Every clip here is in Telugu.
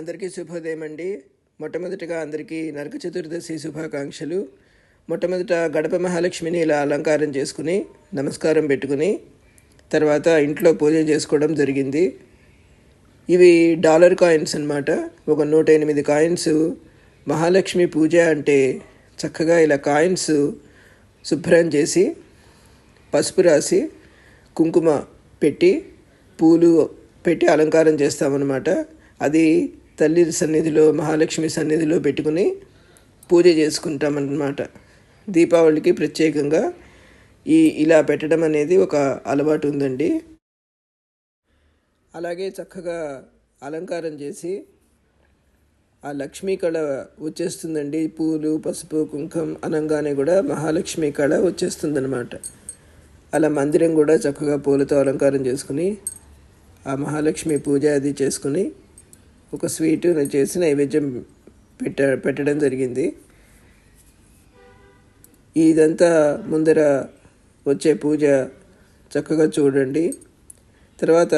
అందరికీ శుభోదయం అండి మొట్టమొదటిగా అందరికీ నరక చతుర్దశి శుభాకాంక్షలు. మొట్టమొదట గడప మహాలక్ష్మిని ఇలా అలంకారం చేసుకుని నమస్కారం పెట్టుకుని తర్వాత ఇంట్లో పూజ చేసుకోవడం జరిగింది. ఇవి డాలర్ కాయిన్స్ అనమాట ఒక నూట ఎనిమిది కాయిన్స్. మహాలక్ష్మి పూజ అంటే చక్కగా ఇలా కాయిన్స్ శుభ్రం చేసి పసుపు రాసి కుంకుమ పెట్టి పూలు పెట్టి అలంకారం చేస్తామన్నమాట. అది తల్లి సన్నిధిలో మహాలక్ష్మి సన్నిధిలో పెట్టుకుని పూజ చేసుకుంటామన్నమాట. దీపావళికి ప్రత్యేకంగా ఈ ఇలా పెట్టడం అనేది ఒక అలవాటు ఉందండి. అలాగే చక్కగా అలంకారం చేసి ఆ లక్ష్మీ కళ వచ్చేస్తుందండి. పూలు పసుపు కుంకం అనగానే కూడా మహాలక్ష్మి కళ వచ్చేస్తుందన్నమాట. అలా మందిరం కూడా చక్కగా పూలతో అలంకారం చేసుకుని ఆ మహాలక్ష్మి పూజ అది చేసుకుని ఒక స్వీట్ చేసి నైవేద్యం పెట్ట పెట్టడం జరిగింది. ఇదంతా ముందర వచ్చే పూజ చక్కగా చూడండి. తర్వాత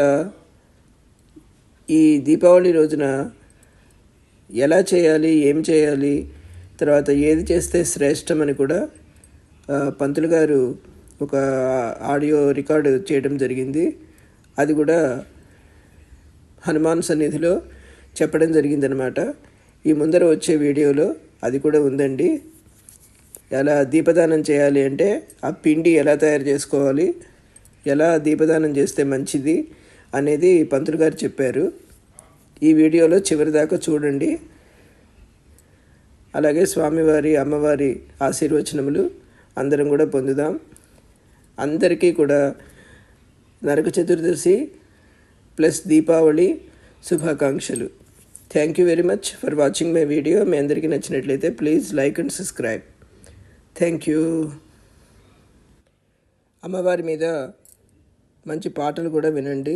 ఈ దీపావళి రోజున ఎలా చేయాలి ఏం చేయాలి తర్వాత ఏది చేస్తే శ్రేష్టమని కూడా పంతులు గారు ఒక ఆడియో రికార్డు చేయడం జరిగింది. అది కూడా హనుమాన్ సన్నిధిలో చెప్పడం జరిగిందనమాట ఈ ముందర వచ్చే వీడియోలో అది కూడా ఉందండి. ఎలా దీపదానం చేయాలి అంటే ఆ పిండి ఎలా తయారు చేసుకోవాలి ఎలా దీపదానం చేస్తే మంచిది అనేది పంతులు గారు చెప్పారు. ఈ వీడియోలో చివరి దాకా చూడండి. అలాగే స్వామివారి అమ్మవారి ఆశీర్వచనములు అందరం కూడా పొందుదాం. అందరికీ కూడా నరక చతుర్దశి ప్లస్ దీపావళి శుభాకాంక్షలు. Thank you very much for watching my video మీ అందరికీ నచ్చినట్లయితే please like and subscribe thank you అమ్మవారి మీద మంచి పాటలు కూడా వినండి.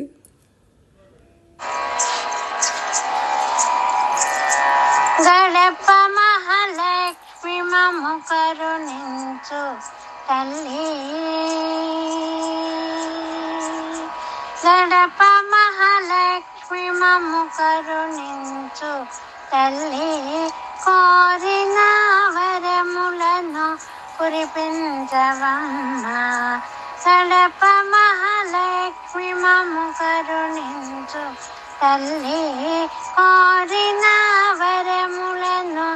గడప మహాలక్ష్మి మము కరుణించు తల్లి. గడప మహాల మము కరుణించు తల్లి కోరిన వరములను కురిపించవమ్మా. గడప మహాలక్ష్మి మము కరుణించు తల్లి కోరిన వరములను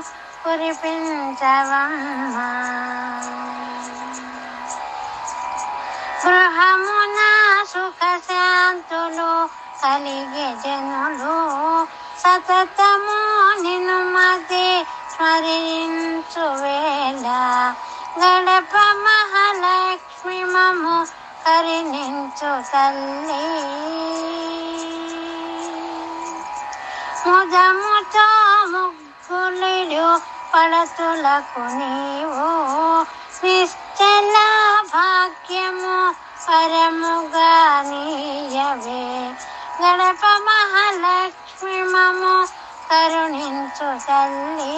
కురిపించవమ్మా. గృహమున సుఖ శాంతులు కలిగే జనులు సతతము నిన్ను మది స్మరించు వేళ గడప మహాలక్ష్మి మము కరిణించు తల్లి. ముదముతో ముగ్గులు పడతులకు నీవు నిశ్చల భాగ్యము పరముగా నీయవే. గడప మహాలక్ష్మి మము కరుణించు తల్లి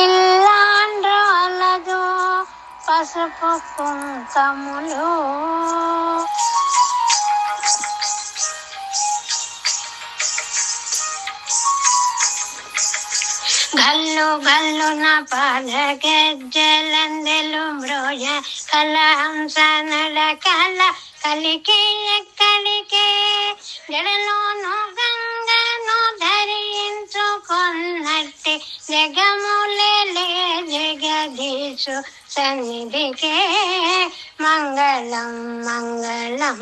ఇల్లాండ్రు అలదు పసుపు కుంకములు గల్లు గల్లు నా పాల గజ్జలందెలు మ్రోయ కలహంస నడ కల కలికి ఎక్కడికే జడలోను గంగను ధరించుకున్నట్టి జగములే జగదీశు సన్నిధికే. మంగళం మంగళం.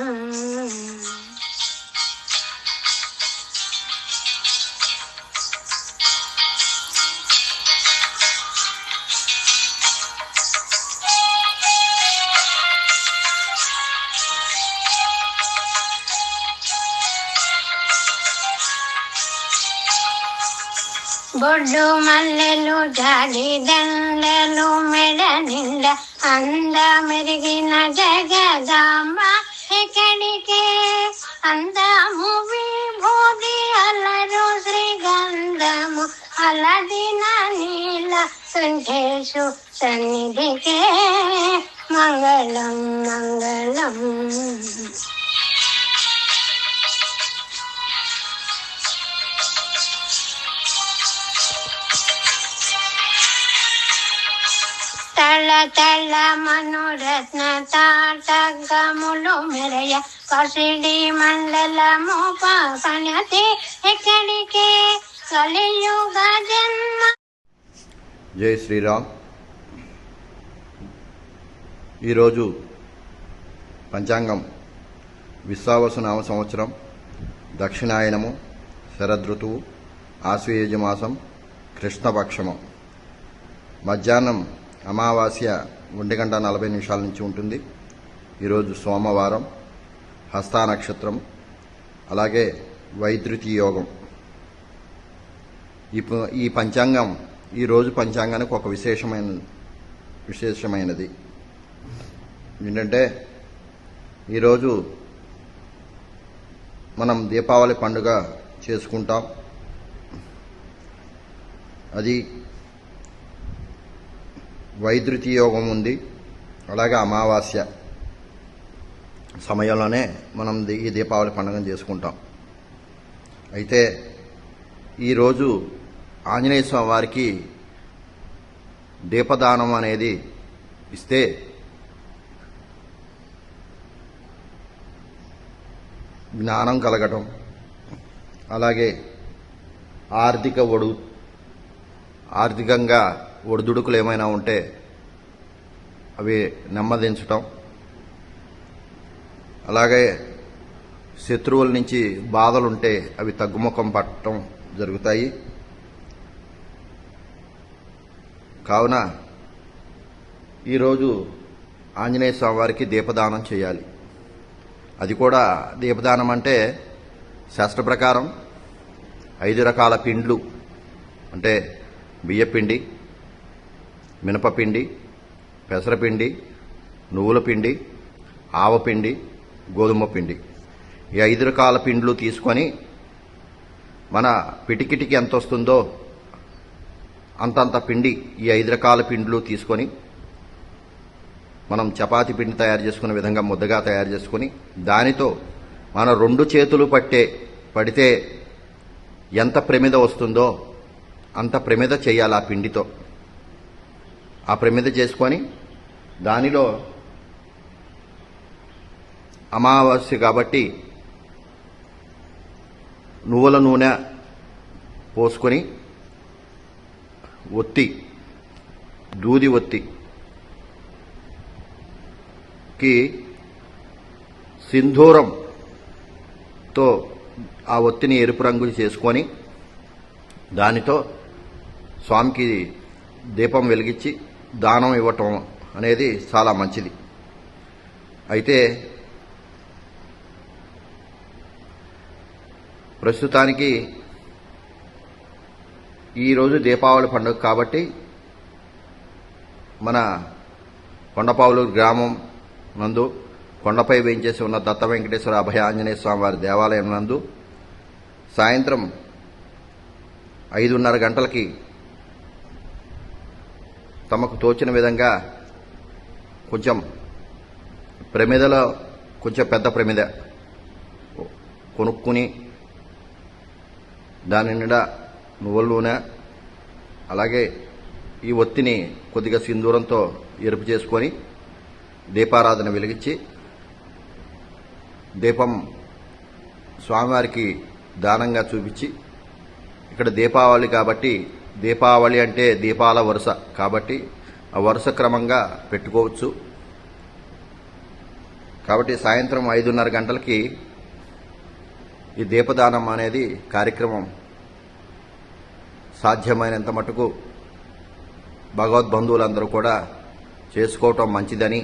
బొడ్డు మల్లెలు జాలి దండలు మెడ నిండ అంద మెరిగిన జగదాంబ. ఎక్కడికే అందము విభూది అలరు శ్రీగంధము అలదిన నీల కంఠేశు సన్నిధికే. మంగళం మంగళం. తల మనురత్న తాటగములు మెరయ పసిడి మండలము పాపనతి ఎక్కడికే? కలియుగ జన్మ. జై శ్రీరామ్. ఈరోజు పంచాంగం విశ్వావసునామ సంవత్సరం దక్షిణాయనము శరదృతువు ఆశ్వయుజమాసం కృష్ణపక్షము. మధ్యాహ్నం అమావాస్య ఒంటి గంట నలభై నిమిషాల నుంచి ఉంటుంది. ఈరోజు సోమవారం హస్తా నక్షత్రం అలాగే వైద్యుతి యోగం. ఈ ఈ పంచాంగం ఈరోజు పంచాంగానికి ఒక విశేషమైన విశేషమైనది. ఏంటంటే ఈరోజు మనం దీపావళి పండుగ చేసుకుంటాం. అది వైద్యుతి యోగం ఉంది అలాగే అమావాస్య సమయంలోనే మనం ఈ దీపావళి పండుగను చేసుకుంటాం. అయితే ఈరోజు ఆంజనేయ స్వామి వారికి దీపదానం అనేది ఇస్తే జ్ఞానం కలగటం అలాగే ఆర్థిక ఒడు ఆర్థికంగా ఒడిదుడుకులు ఏమైనా ఉంటే అవి నెమ్మదించటం. అలాగే శత్రువుల నుంచి బాధలుంటే అవి తగ్గుముఖం పట్టడం జరుగుతాయి. కావున ఈరోజు ఆంజనేయ స్వామి వారికి దీపదానం చేయాలి. అది కూడా దీపదానం అంటే శాస్త్ర ప్రకారం ఐదు రకాల పిండ్లు అంటే బియ్యపిండి మినపపిండి పెసరపిండి నువ్వుల పిండి ఆవపిండి గోధుమ పిండి ఈ ఐదు రకాల పిండ్లు తీసుకొని మన పిటికిటికి ఎంత వస్తుందో అంతంత పిండి ఈ ఐదు రకాల పిండ్లు తీసుకొని మనం చపాతి పిండి తయారు చేసుకునే విధంగా ముద్దగా తయారు చేసుకుని దానితో మన రెండు చేతులు పట్టే పడితే ఎంత ప్రమిద వస్తుందో అంత ప్రమిద చేయాలి ఆ పిండితో. ఆ ప్రమిద చేసుకొని దానిలో అమావాస్య కాబట్టి నువ్వుల నూనె పోసుకొని ఒత్తి దూది ఒత్తికి సింధూరంతో ఆ ఒత్తిని ఎరుపు రంగు చేసుకొని దానితో స్వామికి దీపం వెలిగించి దానం ఇవ్వటం అనేది చాలా మంచిది. అయితే ప్రస్తుతానికి ఈరోజు దీపావళి పండుగ కాబట్టి మన కొండపావులూరు గ్రామం నందు కొండపై వేయించేసి ఉన్న దత్త వెంకటేశ్వర అభయ ఆంజనేయ స్వామివారి దేవాలయం నందు సాయంత్రం ఐదున్నర గంటలకి తమకు తోచిన విధంగా కొంచెం ప్రమిదలో కొంచెం పెద్ద ప్రమిద కొనుక్కుని దాని నిండా నువ్వుల నూనె అలాగే ఈ ఒత్తిని కొద్దిగా సింధూరంతో ఎరుపు చేసుకొని దీపారాధన వెలిగించి దీపం స్వామివారికి దానంగా చూపించి ఇక్కడ దీపావళి కాబట్టి దీపావళి అంటే దీపాల వరుస కాబట్టి ఆ వరుస క్రమంగా పెట్టుకోవచ్చు. కాబట్టి సాయంత్రం ఐదున్నర గంటలకి ఈ దీపదానం అనేది కార్యక్రమం సాధ్యమైనంత మటుకు భగవద్బంధువులందరూ కూడా చేసుకోవటం మంచిదని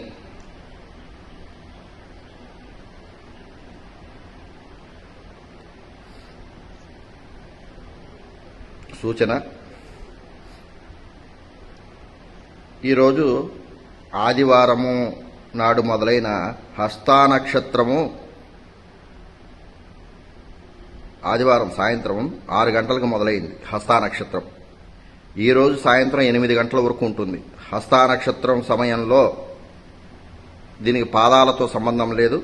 సూచన. ఈరోజు ఆదివారము నాడు మొదలైన హస్తానక్షత్రము ఆదివారం సాయంత్రం ఆరు గంటలకు మొదలైంది. హస్తానక్షత్రం ఈరోజు సాయంత్రం ఎనిమిది గంటల వరకు ఉంటుంది. హస్తానక్షత్రం సమయంలో దీనికి పాదాలతో సంబంధం లేదు.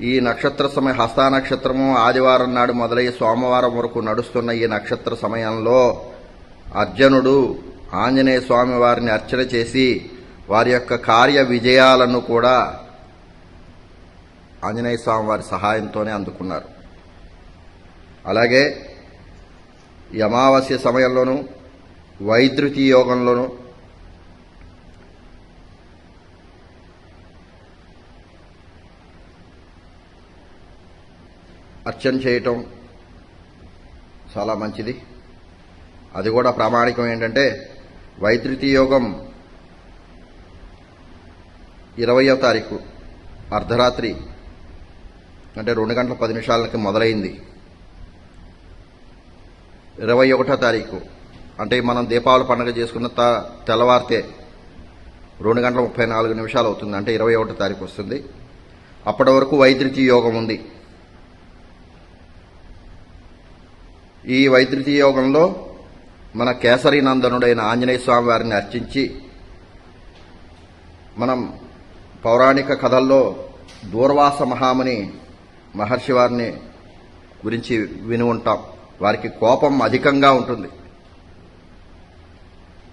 ఈ నక్షత్ర సమయ హస్తా నక్షత్రము ఆదివారం నాడు మొదలై సోమవారం వరకు నడుస్తున్న ఈ నక్షత్ర సమయంలో అర్జునుడు ఆంజనేయ స్వామి వారిని అర్చన చేసి వారి యొక్క కార్య విజయాలను కూడా ఆంజనేయ స్వామి వారి సహాయంతోనే అందుకున్నారు. అలాగే ఈ అమావాస్య సమయంలోనూ వైద్యుతి యోగంలోనూ అర్చన చేయటం చాలా మంచిది. అది కూడా ప్రామాణికం ఏంటంటే వైద్యుతి యోగం ఇరవయో తారీఖు అర్ధరాత్రి అంటే రెండు గంటల పది నిమిషాలకి మొదలైంది. ఇరవై ఒకటో తారీఖు అంటే మనం దీపావళి పండుగ చేసుకున్న త- తెల్లవారితే రెండు గంటల ముప్పై నాలుగు నిమిషాలు అవుతుంది అంటే ఇరవై ఒకటో తారీఖు వస్తుంది. అప్పటి వరకు వైద్యుతి యోగం ఉంది. ఈ వైద్యుతి యోగంలో మన కేసరి నందనుడైన ఆంజనేయ స్వామి వారిని అర్చించి మనం పౌరాణిక కథల్లో దూర్వాస మహాముని మహర్షి వారిని గురించి విని ఉంటాం. వారికి కోపం అధికంగా ఉంటుంది.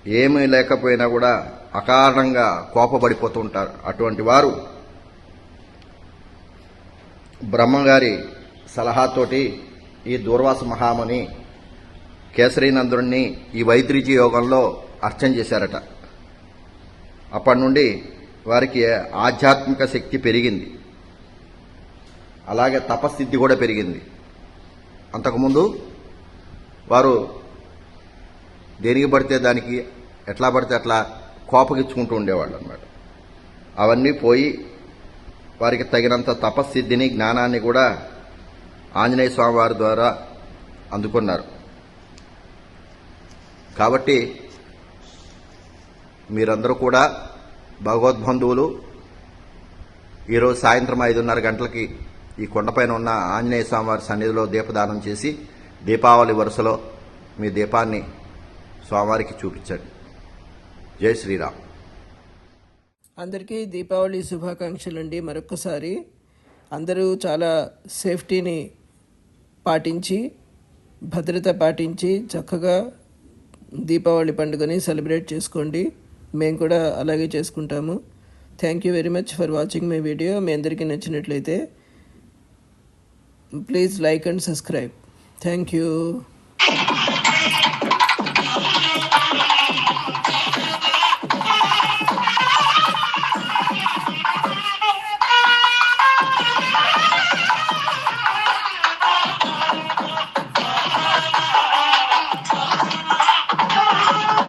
ఏమీ లేకపోయినా కూడా అకారణంగా కోపపడిపోతూ ఉంటారు. అటువంటి వారు బ్రహ్మగారి సలహాతోటి ఈ దూర్వాస మహాముని కేసరీనందుడిని ఈ వైద్యుజీ యోగంలో అర్చన చేశారట. అప్పటి నుండి వారికి ఆధ్యాత్మిక శక్తి పెరిగింది. అలాగే తపస్థితి కూడా పెరిగింది. అంతకుముందు వారు దేనికి పడితే దానికి ఎట్లా పడితే అట్లా కోపగించుకుంటూ ఉండేవాళ్ళు అనమాట అవన్నీ పోయి వారికి తగినంత తపస్సిద్ధిని జ్ఞానాన్ని కూడా ఆంజనేయ స్వామివారి ద్వారా అందుకున్నారు. కాబట్టి మీరందరూ కూడా భగవద్బంధువులు ఈరోజు సాయంత్రం ఐదున్నర గంటలకి ఈ కొండపైన ఉన్న ఆంజనేయ స్వామివారి సన్నిధిలో దీపదానం చేసి దీపావళి వరుసలో మీ దీపాన్ని స్వామివారికి చూపించండి. జై శ్రీరామ్. అందరికీ దీపావళి శుభాకాంక్షలు అండి మరొకసారి అందరూ చాలా సేఫ్టీని పాటించి భద్రత పాటించి చక్కగా దీపావళి పండుగని సెలబ్రేట్ చేసుకోండి. మేము కూడా అలాగే చేసుకుంటాము. Thank you very much for watching my video మీ అందరికీ నచ్చినట్లయితే please like and subscribe thank you